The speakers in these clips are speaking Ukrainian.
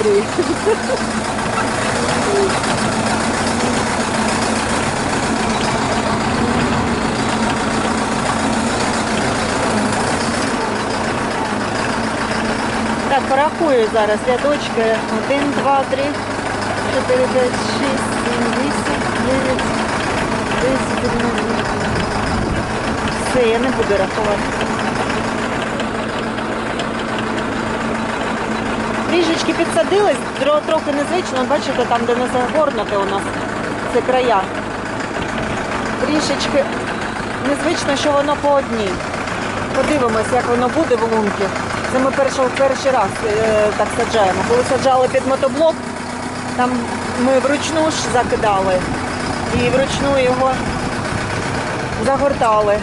Андрій. Так, порахую зараз рядочки. 1, 2, 3, 4, 5, 6, 7, 8, 9, 10, 11. Все, я не буду рахувати. Трішечки підсадились, трохи незвично, бачите, там, де не загорнуте у нас це края. Трішечки незвично, що воно по одній. Подивимось, як воно буде в лунки. Це ми перший, перший раз е, так саджаємо. Коли саджали під мотоблок, там ми вручну ж закидали і вручну його загортали.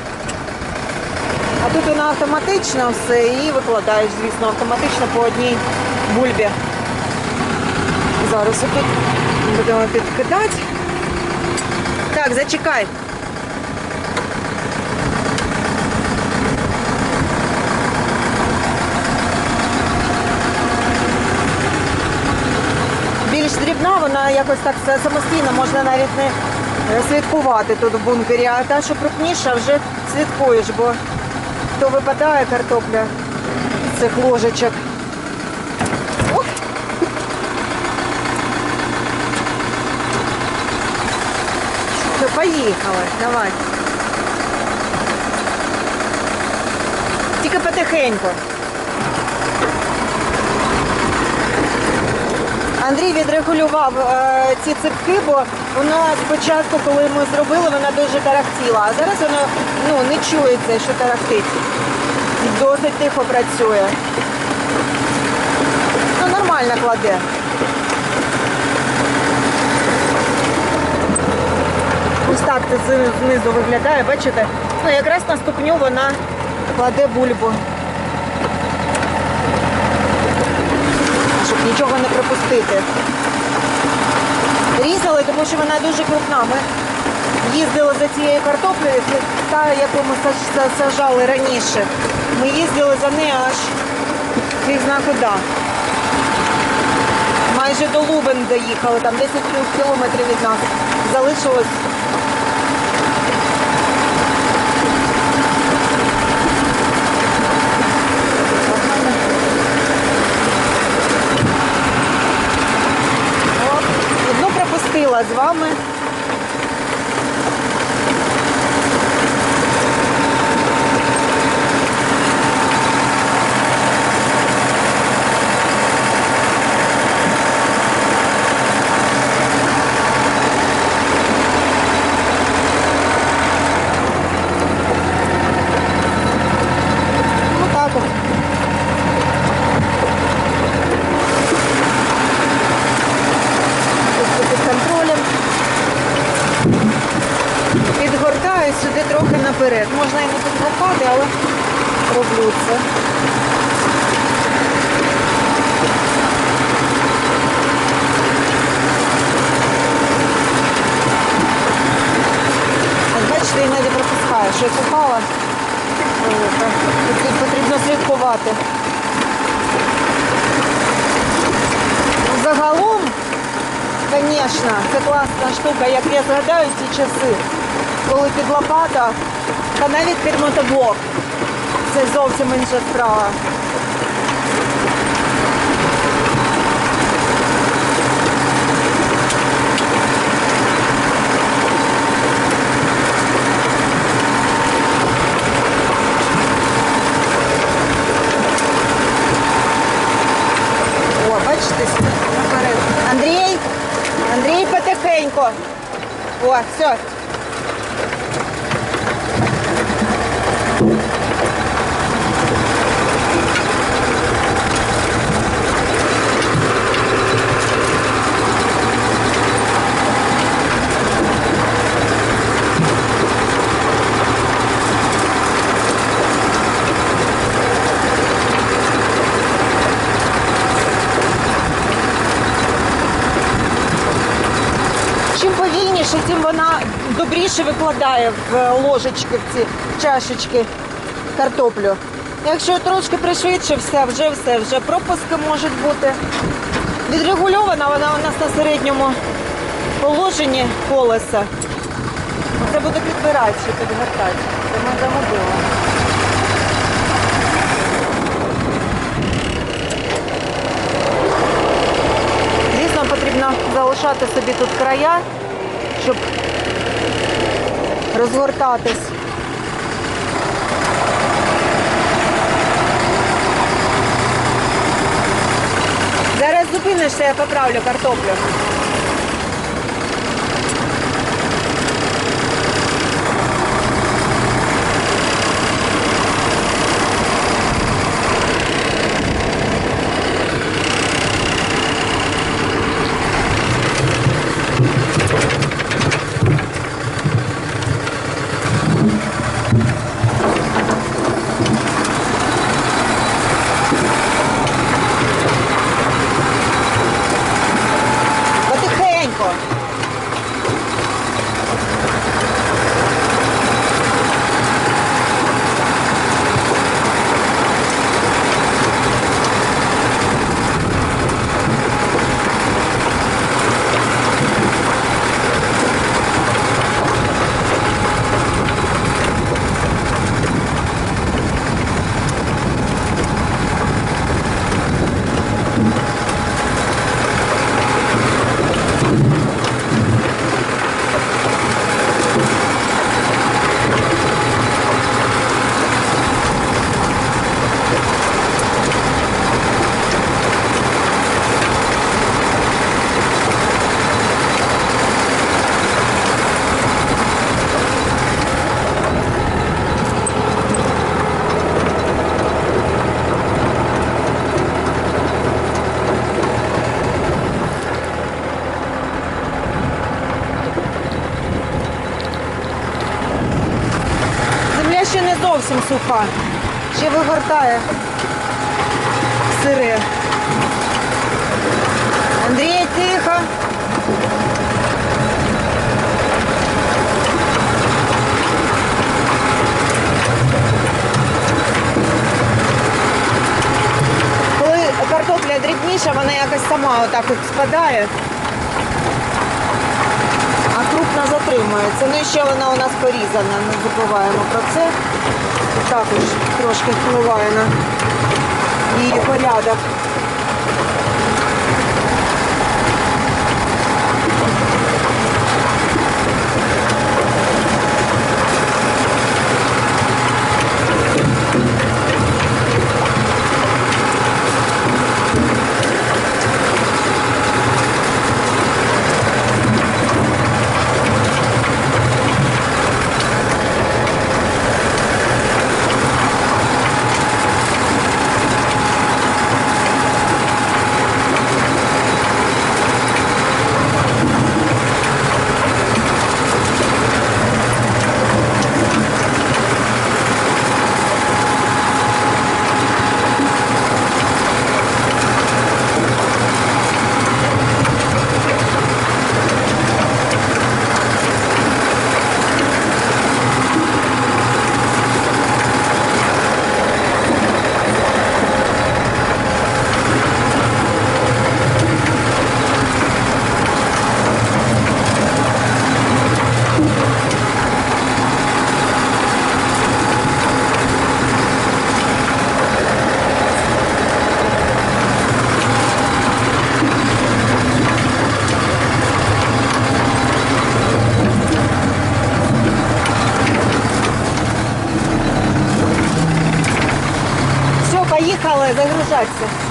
Тут воно автоматично все і викладаєш, звісно, автоматично по одній бульбі. Зараз отут будемо підкидати. Так, зачекай. Більш дрібна, вона якось так самостійно можна навіть не слідкувати тут в бункері, а та, що крупніша, вже слідкуєш, бо то випадає картопля з цих ложечок. Все, Ну, поїхали, давай. Тільки потихеньку. Андрій відрегулював е, ці ципки, бо вона спочатку, коли ми зробили, вона дуже тарахтіла, а зараз воно ну, не чується, що тарахтить. Досить тихо працює. Ну, нормально кладе. Ось так це знизу виглядає, бачите? Ну, якраз на ступню вона кладе бульбу. Щоб нічого не пропустити. Різали, тому що вона дуже крупна. Ми їздили за цією картоплею, та, яку ми саж- сажали раніше. Ми їздили за нею аж фіг куди. Майже до Лубен доїхали, там 10 кілометрів від нас. Залишилось От, Одну з вами. Ну так от. Тобто під контролем. Підгортаю сюди трохи наперед. Можна і не підгортати, але роблю це. От бачите, іноді пропускаю, що упала. Тут потрібно слідкувати. Загалом Звісно, це класна штука, як я згадаю ці часи, коли під лопата, та навіть під мотоблок. Це зовсім інша справа. Бачите, наперед. Андрій, Андрій, потихеньку. О, все. Повільніше, тим вона добріше викладає в е, ложечки, в ці чашечки картоплю. Якщо трошки пришвидше, все, вже все, вже пропуски можуть бути. Відрегульована вона у нас на середньому положенні колеса. Це буде підбирати підгортати. Це ми загубили. Звісно, потрібно залишати собі тут края, щоб розгортатись. Зараз зупинишся, я поправлю картоплю. Потихеньку. Земля ще не зовсім суха. Ще вигортає сире. Андрій, тихо. Коли картопля дрібніша, вона якось сама отак от спадає. Крупно затримується. Ну і ще вона у нас порізана, не забуваємо про. Це також трошки впливає на її порядок. Все, поїхали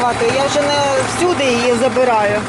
так. Я вже не всюди її забираю.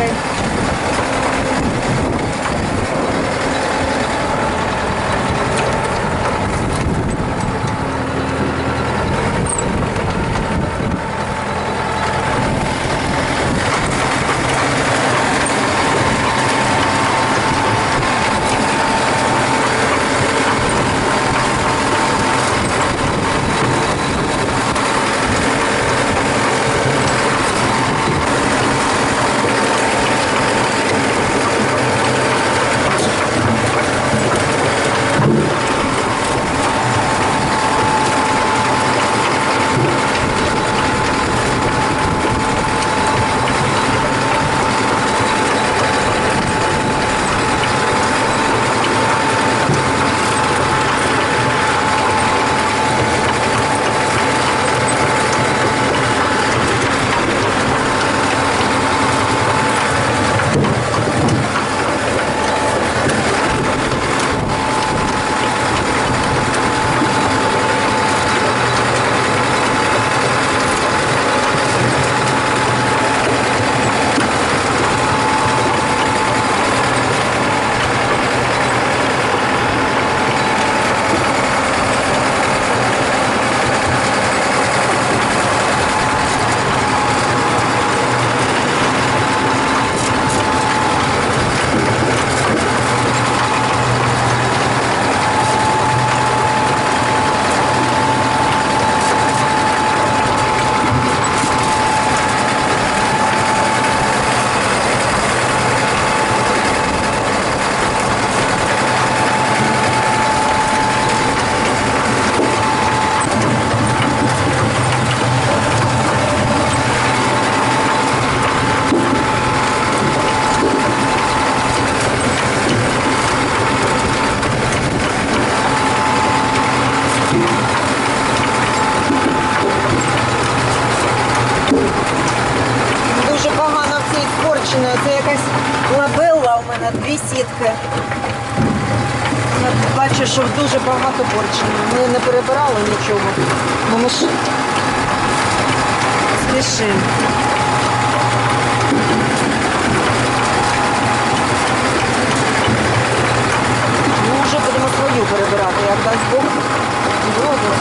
Okay. Мене, дві сітки. Бачу, що дуже багато порчено. Ми не перебирали нічого, бо ми ж спішимо. Ну, вже будемо свою перебирати, як дасть Бог. Воду.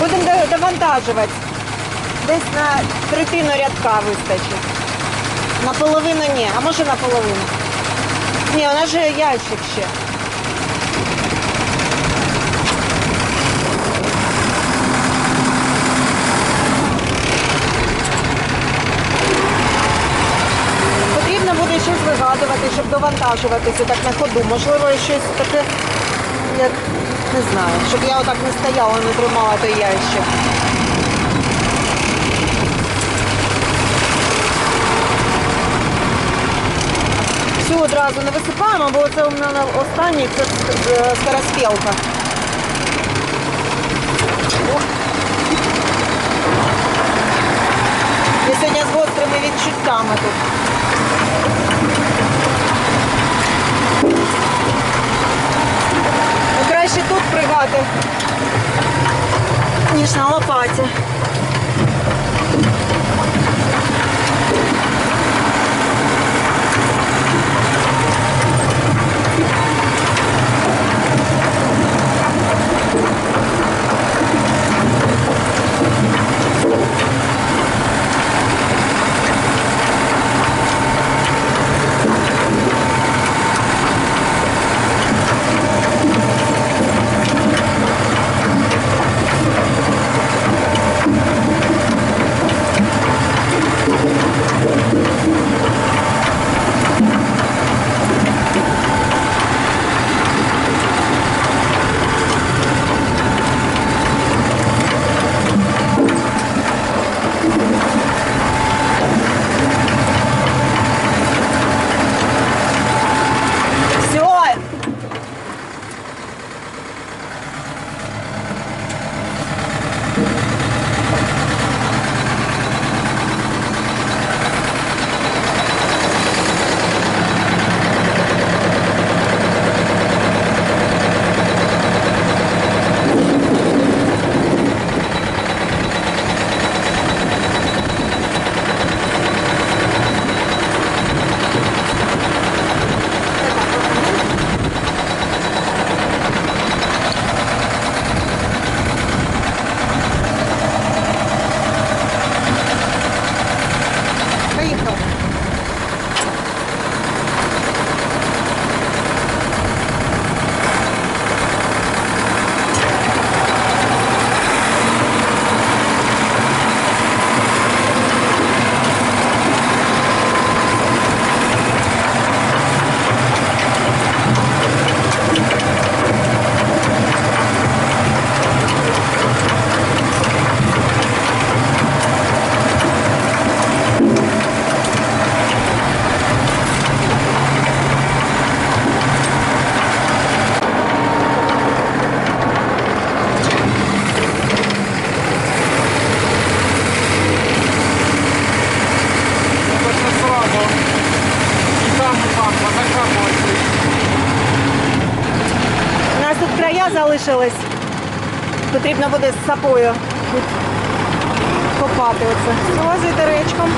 Будемо до- довантажувати. Десь на вистачить. Наполовину ні, а може наполовину. Ні, нас же ящик ще. Потрібно буде щось вигадувати, щоб довантажуватися так на ходу. Можливо, щось таке я не знаю, щоб я отак не стояла, не тримала той ящик. Всю одразу не висипаємо, бо це у мене останній, це е, скороспілка. Я сьогодні з гострими відчуттями тут. Ну, краще тут пригати, ніж на лопаті. Все. Поїхали. Точно сразу. И там, и там, позакапывать. У нас тут края залишились. Потрібно буде з сапою копати оце. Залазити речком.